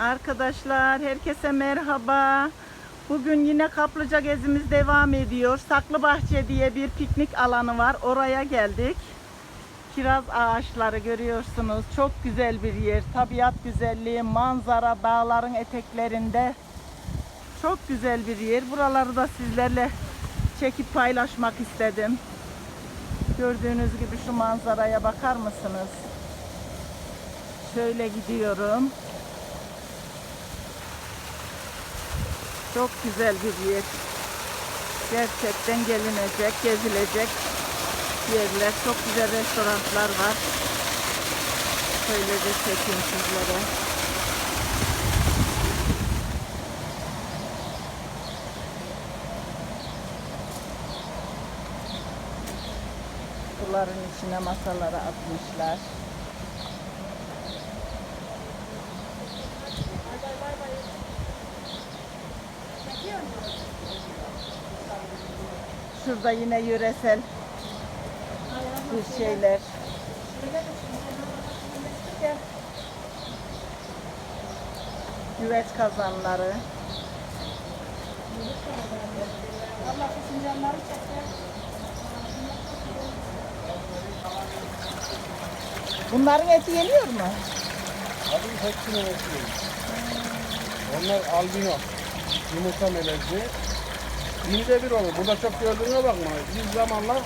Arkadaşlar herkese merhaba. Bugün yine kaplıca gezimiz devam ediyor. Saklıbahçe diye bir piknik alanı var. Oraya geldik. Kiraz ağaçları görüyorsunuz. Çok güzel bir yer. Tabiat güzelliği, manzara dağların eteklerinde. Çok güzel bir yer. Buraları da sizlerle çekip paylaşmak istedim. Gördüğünüz gibi şu manzaraya bakar mısınız? Şöyle gidiyorum. Çok güzel bir yer. Gerçekten gelinecek, gezilecek yerler. Çok güzel restoranlar var. Şöyle de çekeyim sizlere. Suların içine masaları atmışlar. Şurada yine yöresel bir şeyler. Güveç kazanları. Bunların eti yeniyor mu? Abi hepsini bekliyorum. Onlar albino. Yumurta melezi. Binde bir olur. Burada çok gördüğüne bakma. Biz zamanla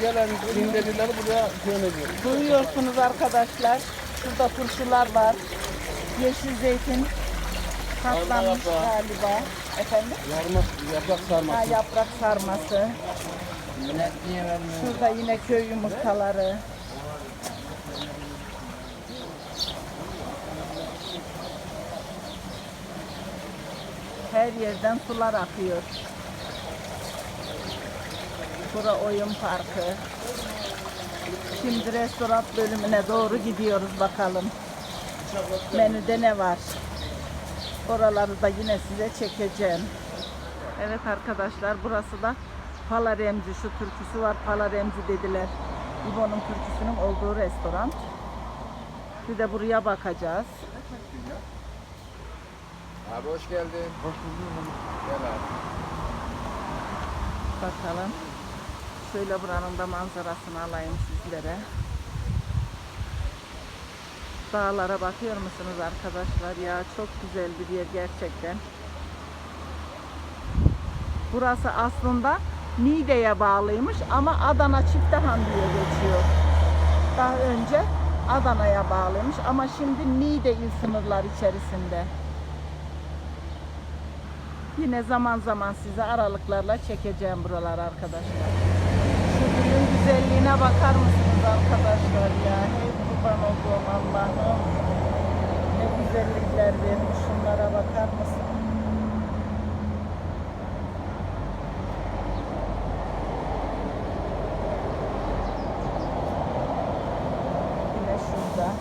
gelen binde birleri buraya yöneliyoruz. Duyuyorsunuz arkadaşlar. Şurada turşular var. Yeşil zeytin katlanmış yaprağı. galiba. Efendim? Yarma, yaprak Ha, sarması. yaprak sarması. Şurada yine köy yumurtaları. Her yerden sular akıyor. Bura oyun parkı. Şimdi restoran bölümüne doğru gidiyoruz bakalım. Menüde ne var? Oraları da yine size çekeceğim. Evet arkadaşlar burası da Pala Remzi şu türküsü var Pala Remzi dediler. İbo'nun türküsünün olduğu restoran. Bir de buraya bakacağız. Abi hoş geldin. Hoş bulduk. Gel abi. Bakalım. Şöyle buranın da manzarasını alayım sizlere. Dağlara bakıyor musunuz arkadaşlar ya? Çok güzel bir yer gerçekten. Burası aslında Niğde'ye bağlıymış ama Adana Çiftehan diye geçiyor. Daha önce Adana'ya bağlıymış ama şimdi Niğde il sınırlar içerisinde. Yine zaman zaman size aralıklarla çekeceğim buralar arkadaşlar. Şu gülün güzelliğine bakar mısınız arkadaşlar ya? Hey kurban olduğum Allah'ım. Ne güzellikler vermiş şunlara bakar mısın? Yine şurada.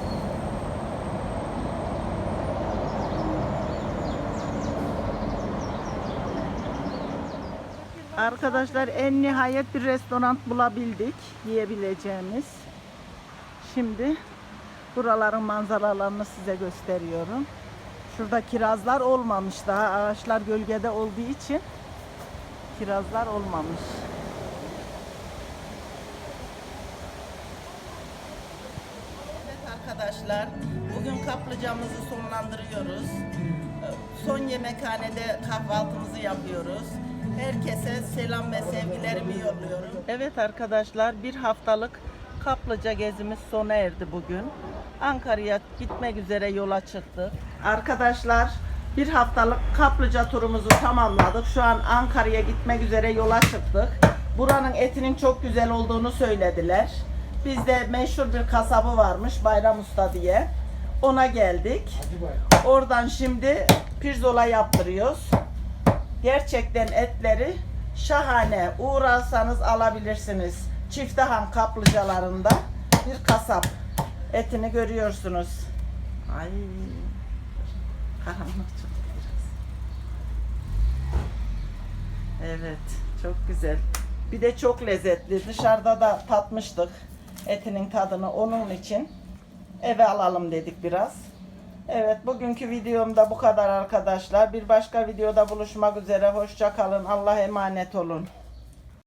Arkadaşlar en nihayet bir restoran bulabildik yiyebileceğimiz. Şimdi buraların manzaralarını size gösteriyorum. Şurada kirazlar olmamış daha ağaçlar gölgede olduğu için kirazlar olmamış. Evet arkadaşlar bugün kaplıcamızı sonlandırıyoruz. Son yemekhanede kahvaltımızı yapıyoruz. Herkese selam ve sevgilerimi yolluyorum. Evet arkadaşlar bir haftalık kaplıca gezimiz sona erdi bugün. Ankara'ya gitmek üzere yola çıktık. Arkadaşlar bir haftalık kaplıca turumuzu tamamladık. Şu an Ankara'ya gitmek üzere yola çıktık. Buranın etinin çok güzel olduğunu söylediler. Bizde meşhur bir kasabı varmış Bayram Usta diye. Ona geldik. Oradan şimdi pirzola yaptırıyoruz. Gerçekten etleri şahane. Uğrarsanız alabilirsiniz. Çiftehan kaplıcalarında bir kasap. Etini görüyorsunuz. Ay. Karanlık çok biraz. Evet, çok güzel. Bir de çok lezzetli. Dışarıda da tatmıştık etinin tadını onun için. Eve alalım dedik biraz. Evet bugünkü videomda bu kadar arkadaşlar. Bir başka videoda buluşmak üzere. Hoşça kalın. Allah'a emanet olun.